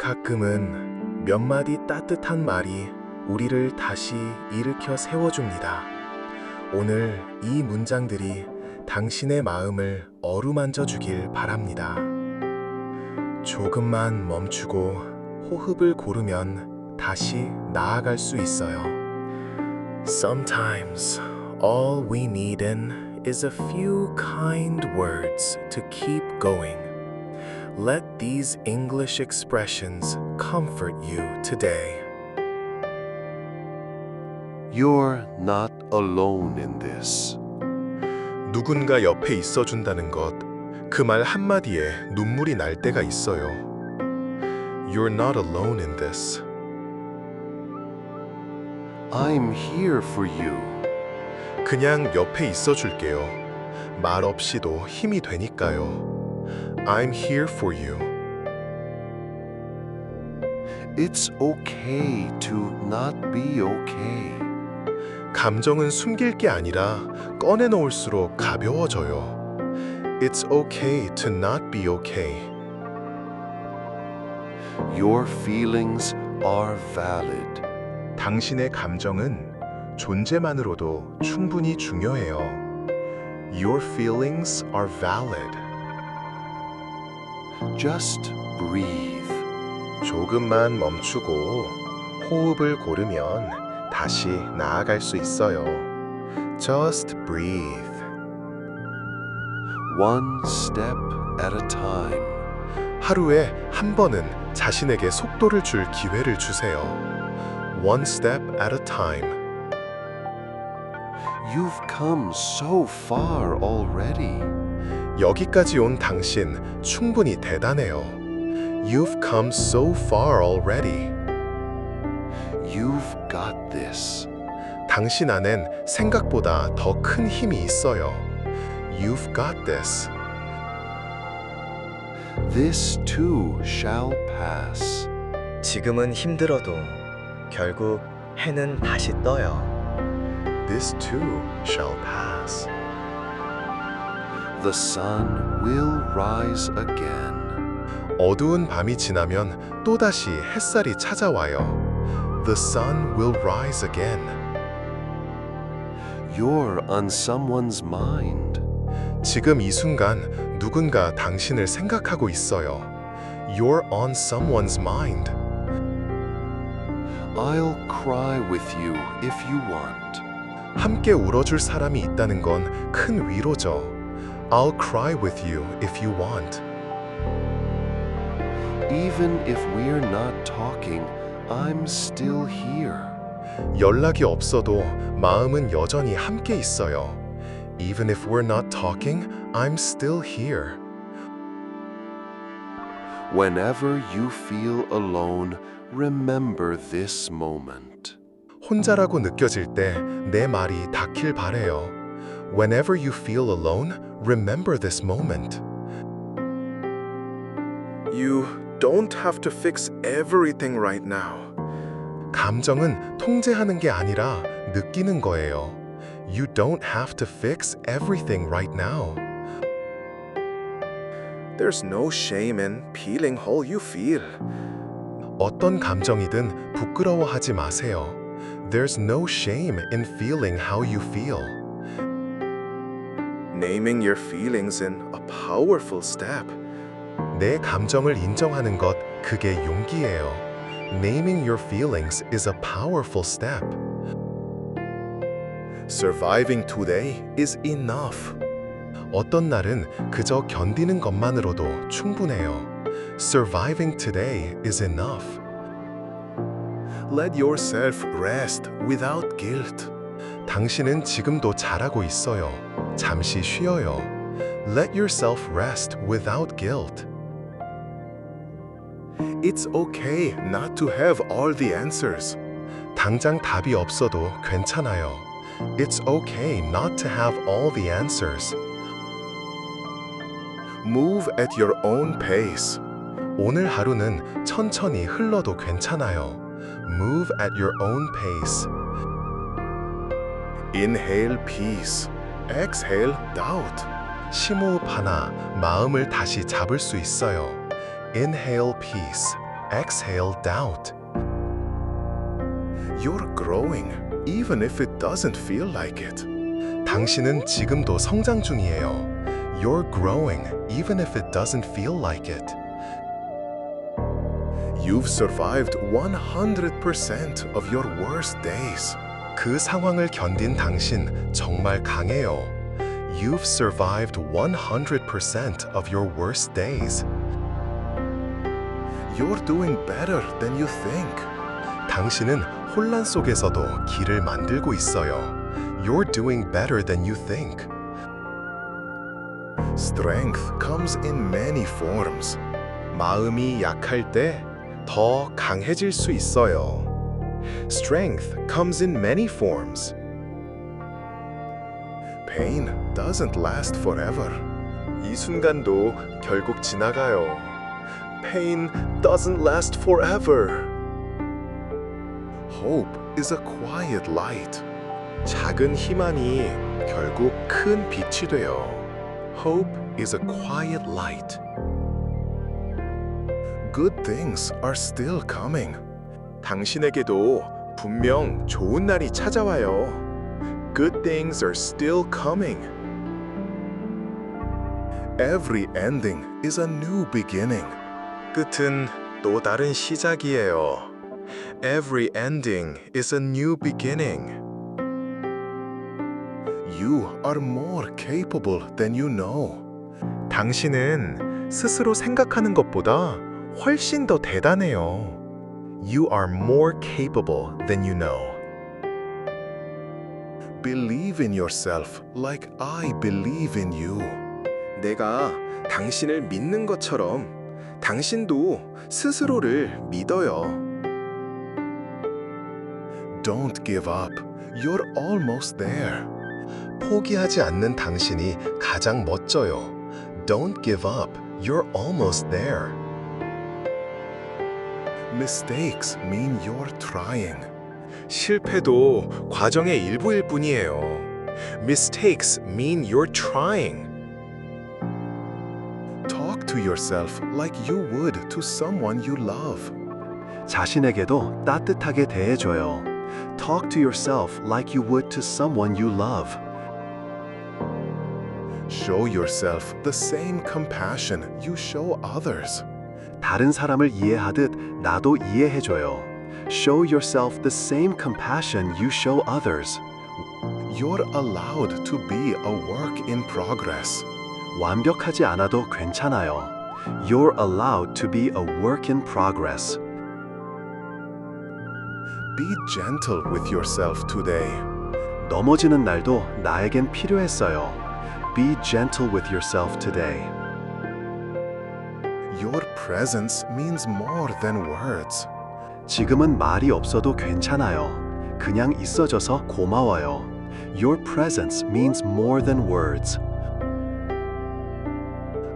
가끔은 몇 마디 따뜻한 말이 우리를 다시 일으켜 세워줍니다. 오늘 이 문장들이 당신의 마음을 어루만져 주길 바랍니다. 조금만 멈추고 호흡을 고르면 다시 나아갈 수 있어요. Sometimes all we need in is a few kind words to keep going. Let these English expressions comfort you today. You're not alone in this. 누군가 옆에 있어 준다는 것, 그 말 한마디에 눈물이 날 때가 있어요. You're not alone in this. I'm here for you. 그냥 옆에 있어 줄게요. 말 없이도 힘이 되니까요. I'm here for you. It's okay to not be okay. 감정은 숨길 게 아니라 꺼내 놓을수록 가벼워져요. It's okay to not be okay. Your feelings are valid. 당신의 감정은 존재만으로도 충분히 중요해요. Your feelings are valid. Just breathe. 조금만 멈추고 호흡을 고르면 다시 나아갈 수 있어요. Just breathe. One step at a time. 하루에 한 번은 자신에게 속도를 줄 기회를 주세요. One step at a time. You've come so far already. 여기까지 온 당신 충분히 대단해요. You've come so far already. You've got this. 당신 안엔 생각보다 더 큰 힘이 있어요. You've got this. This too shall pass. 지금은 힘들어도 결국 해는 다시 떠요. This too shall pass. The sun will rise again. 어두운 밤이 지나면 또다시 햇살이 찾아와요. The sun will rise again. You're on someone's mind. 지금 이 순간 누군가 당신을 생각하고 있어요. You're on someone's mind. I'll cry with you if you want. 함께 울어줄 사람이 있다는 건 큰 위로죠. I'll cry with you if you want. Even if we're not talking, I'm still here. 연락이 없어도 마음은 여전히 함께 있어요. Even if we're not talking, I'm still here. Whenever you feel alone, remember this moment. 혼자라고 느껴질 때 내 말이 닿길 바래요. Whenever you feel alone, remember this moment. You don't have to fix everything right now. 감정은 통제하는 게 아니라 느끼는 거예요. You don't have to fix everything right now. There's no shame in feeling how you feel. 어떤 감정이든 부끄러워하지 마세요. There's no shame in feeling how you feel. Naming your feelings is a powerful step. 내 감정을 인정하는 것 그게 용기예요. Naming your feelings is a powerful step. Surviving today is enough. 어떤 날은 그저 견디는 것만으로도 충분해요. Surviving today is enough. Let yourself rest without guilt. 당신은 지금도 잘하고 있어요. 잠시 쉬어요. Let yourself rest without guilt. It's okay not to have all the answers. 당장 답이 없어도 괜찮아요. It's okay not to have all the answers. Move at your own pace. 오늘 하루는 천천히 흘러도 괜찮아요. Move at your own pace. Inhale peace. Exhale doubt. 심호흡 하나 마음을 다시 잡을 수 있어요. Inhale peace. Exhale doubt. You're growing, even if it doesn't feel like it. 당신은 지금도 성장 중이에요. You're growing, even if it doesn't feel like it. You've survived 100% of your worst days. 그 상황을 견딘 당신 정말 강해요. You've survived 100% of your worst days. You're doing better than you think. 당신은 혼란 속에서도 길을 만들고 있어요. You're doing better than you think. Strength comes in many forms. 마음이 약할 때 더 강해질 수 있어요. Strength comes in many forms. Pain doesn't last forever. 이 순간도 결국 지나가요. Pain doesn't last forever. Hope is a quiet light. 작은 희망이 결국 큰 빛이 돼요. Hope is a quiet light. Good things are still coming. 당신에게도 분명 좋은 날이 찾아와요. Good things are still coming. Every ending is a new beginning. 끝은 또 다른 시작이에요. Every ending is a new beginning. You are more capable than you know. 당신은 스스로 생각하는 것보다 훨씬 더 대단해요. You are more capable than you know. Believe in yourself like I believe in you. 내가 당신을 믿는 것처럼 당신도 스스로를 믿어요. Don't give up. You're almost there. 포기하지 않는 당신이 가장 멋져요. Don't give up. You're almost there. Mistakes mean you're trying. 실패도 과정의 일부일 뿐이에요. Mistakes mean you're trying. Talk to yourself like you would to someone you love. 자신에게도 따뜻하게 대해줘요. Talk to yourself like you would to someone you love. Show yourself the same compassion you show others. 다른 사람을 이해하듯 나도 이해해줘요. Show yourself the same compassion you show others. You're allowed to be a work in progress. 완벽하지 않아도 괜찮아요. You're allowed to be a work in progress. Be gentle with yourself today. 넘어지는 날도 나에겐 필요했어요. Be gentle with yourself today. Your presence means more than words. 지금은 말이 없어도 괜찮아요. 그냥 있어줘서 고마워요. Your presence means more than words.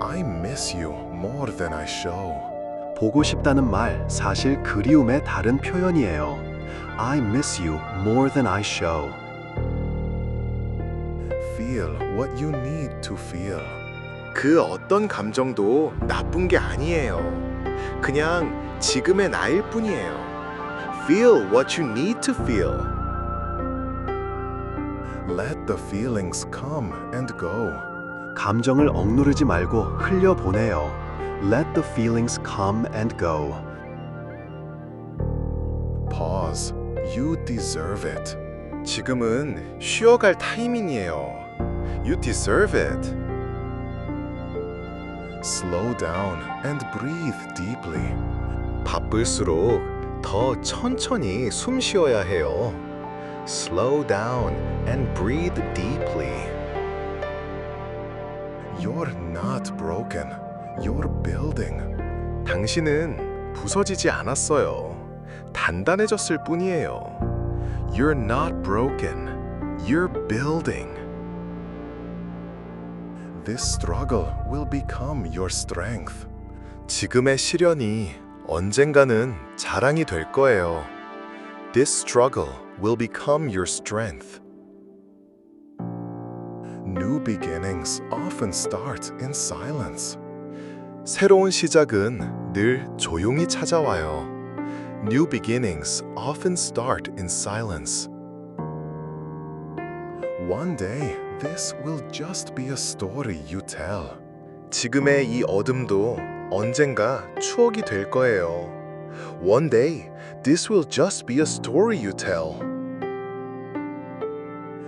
I miss you more than I show. 보고 싶다는 말 사실 그리움의 다른 표현이에요. I miss you more than I show. Feel what you need to feel. 그 어떤 감정도 나쁜 게 아니에요. 그냥 지금의 나일 뿐이에요. Feel what you need to feel. Let the feelings come and go. 감정을 억누르지 말고 흘려보내요. Let the feelings come and go. Pause. You deserve it. 지금은 쉬어갈 타이밍이에요. You deserve it. Slow down and breathe deeply. 바쁠수록 더 천천히 숨 쉬어야 해요. Slow down and breathe deeply. You're not broken. You're building. 당신은 부서지지 않았어요. 단단해졌을 뿐이에요. You're not broken. You're building. This struggle will become your strength. 지금의 시련이 언젠가는 자랑이 될 거예요. This struggle will become your strength. New beginnings often start in silence. 새로운 시작은 늘 조용히 찾아와요. New beginnings often start in silence. One day, this will just be a story you tell. 지금의 이 어둠도 언젠가 추억이 될 거예요. One day, this will just be a story you tell.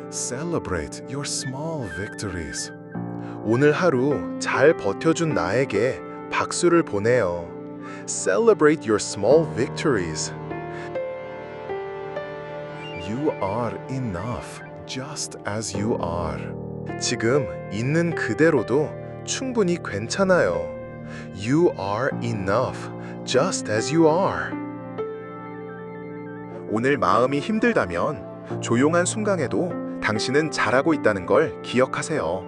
Celebrate your small victories. 오늘 하루 잘 버텨준 나에게 박수를 보내요. Celebrate your small victories. You are enough Just as you are. 지금 있는 그대로도 충분히 괜찮아요. You are enough just as you are. 오늘 마음이 힘들다면 조용한 순간에도 당신은 잘하고 있다는 걸 기억하세요.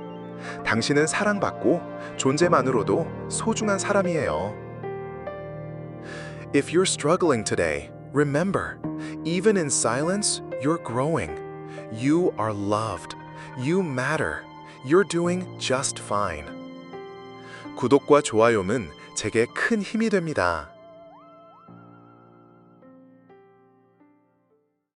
당신은 사랑받고 존재만으로도 소중한 사람이에요. If you're struggling today, remember, even in silence, you're growing. You are loved. You matter. You're doing just fine. 구독과 좋아요는 제게 큰 힘이 됩니다.